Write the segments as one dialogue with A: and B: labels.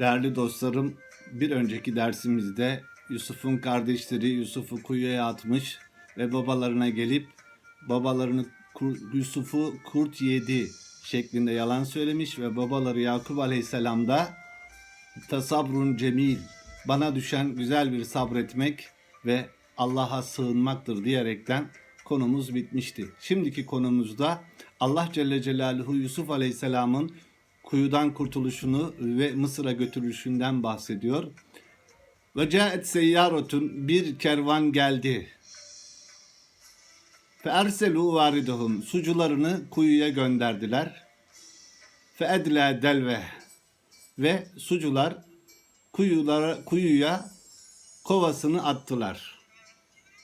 A: Değerli dostlarım, bir önceki dersimizde Yusuf'un kardeşleri Yusuf'u kuyuya atmış ve babalarına gelip babalarını Yusuf'u kurt yedi şeklinde yalan söylemiş ve babaları Yakup Aleyhisselam da tasabrun cemil bana düşen güzel bir sabretmek ve Allah'a sığınmaktır diyerekten konumuz bitmişti. Şimdiki konumuzda Allah Celle Celaluhu Yusuf Aleyhisselam'ın kuyudan kurtuluşunu ve Mısır'a götürülüşünden bahsediyor. Ve caet seyyaratun bir kervan geldi. Fe erselu variduhum sucularını kuyuya gönderdiler. Fe edle delve ve sucular kuyulara kuyuya kovasını attılar.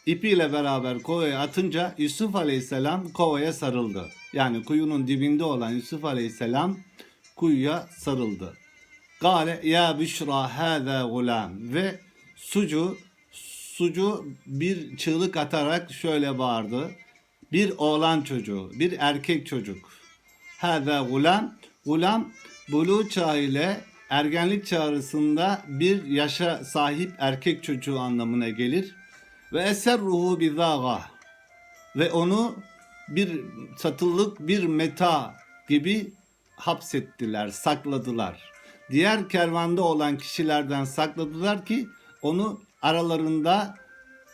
A: İpiyle beraber kovaya atınca Yusuf Aleyhisselam kovaya sarıldı. Yani kuyunun dibinde olan Yusuf Aleyhisselam kuyuya sarıldı. Gale ya büşra hâzâ gulam ve sucu sucu bir çığlık atarak şöyle bağırdı. Bir oğlan çocuğu, bir erkek çocuk. Hâzâ gulam, gulam bulu çağı ile ergenlik çağrısında bir yaşa sahip erkek çocuğu anlamına gelir. Ve eser ruhu bizaga ve onu bir satılık bir meta gibi hapsettiler, sakladılar. Diğer kervanda olan kişilerden sakladılar ki onu aralarında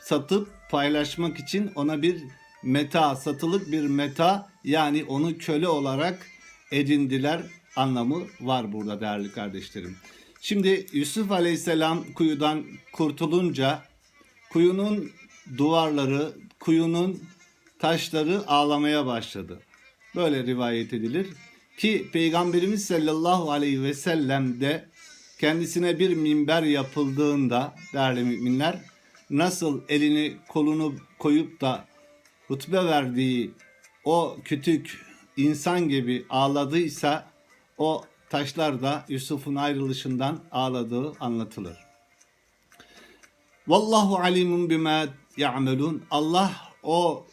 A: satıp paylaşmak için ona bir meta, satılık bir meta yani onu köle olarak edindiler anlamı var burada değerli kardeşlerim. Şimdi Yusuf Aleyhisselam kuyudan kurtulunca kuyunun duvarları, kuyunun taşları ağlamaya başladı. Böyle rivayet edilir ki Peygamberimiz sallallahu aleyhi ve sellem de kendisine bir minber yapıldığında değerli müminler nasıl elini kolunu koyup da hutbe verdiği o kütük insan gibi ağladıysa o taşlar da Yusuf'un ayrılışından ağladığı anlatılır. Vallahu alimun bima ya'melun. Allah o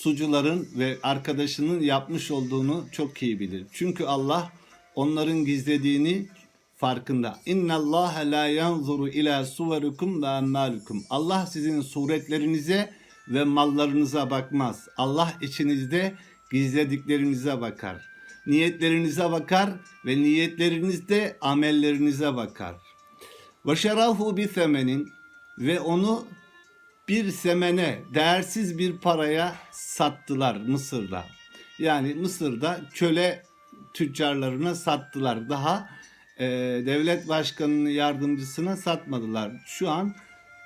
A: sucuların ve arkadaşının yapmış olduğunu çok iyi bilir. Çünkü Allah onların gizlediğini farkında. İnna Allah la yanzuru ila suverikum ve ammalukum. Allah sizin suretlerinize ve mallarınıza bakmaz. Allah içinizde gizlediklerinize bakar. Niyetlerinize bakar ve niyetlerinizde amellerinize bakar. Ve şerahu bi ve onu bir semene, değersiz bir paraya sattılar Mısır'da. Yani Mısır'da köle tüccarlarına sattılar. Daha e, devlet başkanının yardımcısına satmadılar. Şu an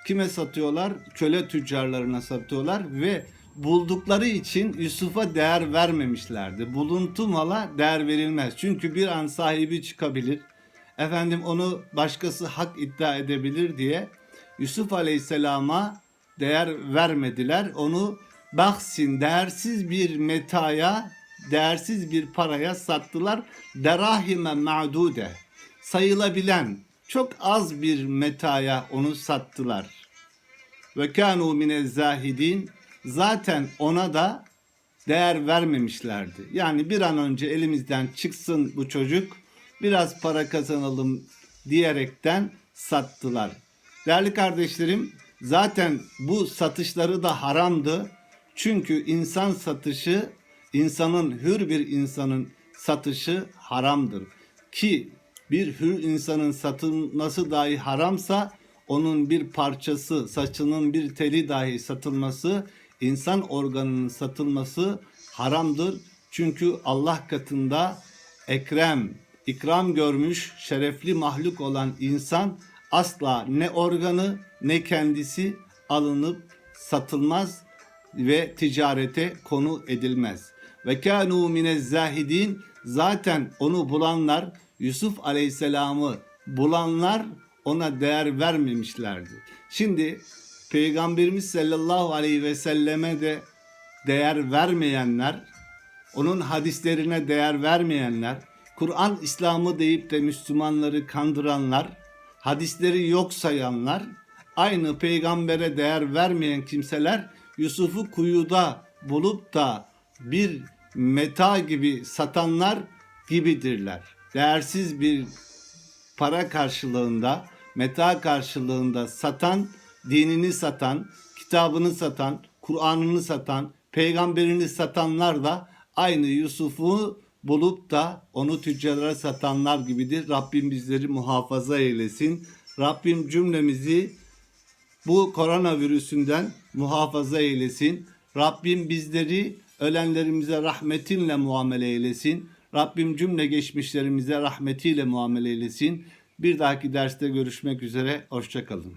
A: kime satıyorlar? Köle tüccarlarına satıyorlar ve buldukları için Yusuf'a değer vermemişlerdi. Buluntu mala değer verilmez. Çünkü bir an sahibi çıkabilir. Efendim onu başkası hak iddia edebilir diye Yusuf Aleyhisselam'a değer vermediler. Onu baksin değersiz bir metaya, değersiz bir paraya sattılar. Derahime ma'dude. Sayılabilen çok az bir metaya onu sattılar. Ve kanu mine zahidin. Zaten ona da değer vermemişlerdi. Yani bir an önce elimizden çıksın bu çocuk, biraz para kazanalım diyerekten sattılar. Değerli kardeşlerim, zaten bu satışları da haramdı. Çünkü insan satışı, insanın hür bir insanın satışı haramdır. Ki bir hür insanın satılması dahi haramsa onun bir parçası, saçının bir teli dahi satılması, insan organının satılması haramdır. Çünkü Allah katında ekrem, ikram görmüş, şerefli mahluk olan insan asla ne organı ne kendisi alınıp satılmaz ve ticarete konu edilmez. Ve kânû minez zahidin zaten onu bulanlar Yusuf Aleyhisselam'ı bulanlar ona değer vermemişlerdi. Şimdi Peygamberimiz sallallahu aleyhi ve selleme de değer vermeyenler, onun hadislerine değer vermeyenler, Kur'an İslam'ı deyip de Müslümanları kandıranlar, hadisleri yok sayanlar, aynı peygambere değer vermeyen kimseler Yusuf'u kuyuda bulup da bir meta gibi satanlar gibidirler. Değersiz bir para karşılığında, meta karşılığında satan, dinini satan, kitabını satan, Kur'an'ını satan, peygamberini satanlar da aynı Yusuf'u bulup da onu tüccarlara satanlar gibidir. Rabbim bizleri muhafaza eylesin. Rabbim cümlemizi bu koronavirüsünden muhafaza eylesin. Rabbim bizleri ölenlerimize rahmetinle muamele eylesin. Rabbim cümle geçmişlerimize rahmetiyle muamele eylesin. Bir dahaki derste görüşmek üzere. Hoşçakalın.